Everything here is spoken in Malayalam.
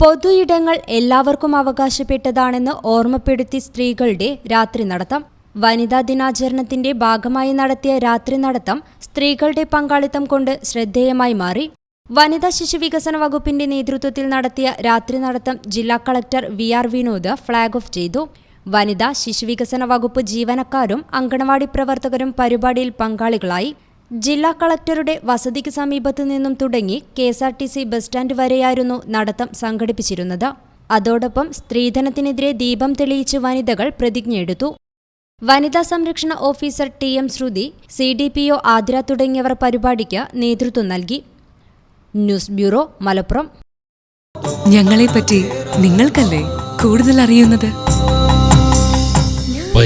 പൊതു ഇടങ്ങൾ എല്ലാവർക്കും അവകാശപ്പെട്ടതാണെന്ന് ഓർമ്മപ്പെടുത്തി സ്ത്രീകളുടെ രാത്രി നടത്തം. വനിതാ ദിനാചരണത്തിന്റെ ഭാഗമായി നടത്തിയ രാത്രി നടത്തം സ്ത്രീകളുടെ പങ്കാളിത്തം കൊണ്ട് ശ്രദ്ധേയമായി മാറി. വനിതാ ശിശു വികസന വകുപ്പിന്റെ നേതൃത്വത്തിൽ നടത്തിയ രാത്രി നടത്തം ജില്ലാ collector V R Vinod flag off ചെയ്തു. വനിതാ ശിശുവികസന വകുപ്പ് ജീവനക്കാരും അങ്കണവാടി പ്രവർത്തകരും പരിപാടിയിൽ പങ്കാളികളായി ജില്ലാ കളക്ടറുടെ വസതിക്ക് സമീപത്തു നിന്നും തുടങ്ങി K S R T C bus stand വരെയായിരുന്നു നടത്തം സംഘടിപ്പിച്ചിരുന്നത്. അതോടൊപ്പം സ്ത്രീധനത്തിനെതിരെ ദീപം തെളിയിച്ച് വനിതകൾ പ്രതിജ്ഞയെടുത്തു വനിതാ സംരക്ഷണ officer T M Sruthi C D P O Athira തുടങ്ങിയവർ പരിപാടിക്ക് നേതൃത്വം നൽകി. News bureau Malappuram. ഞങ്ങളെപ്പറ്റി നിങ്ങൾക്കല്ലേ കൂടുതൽ അറിയുന്നത്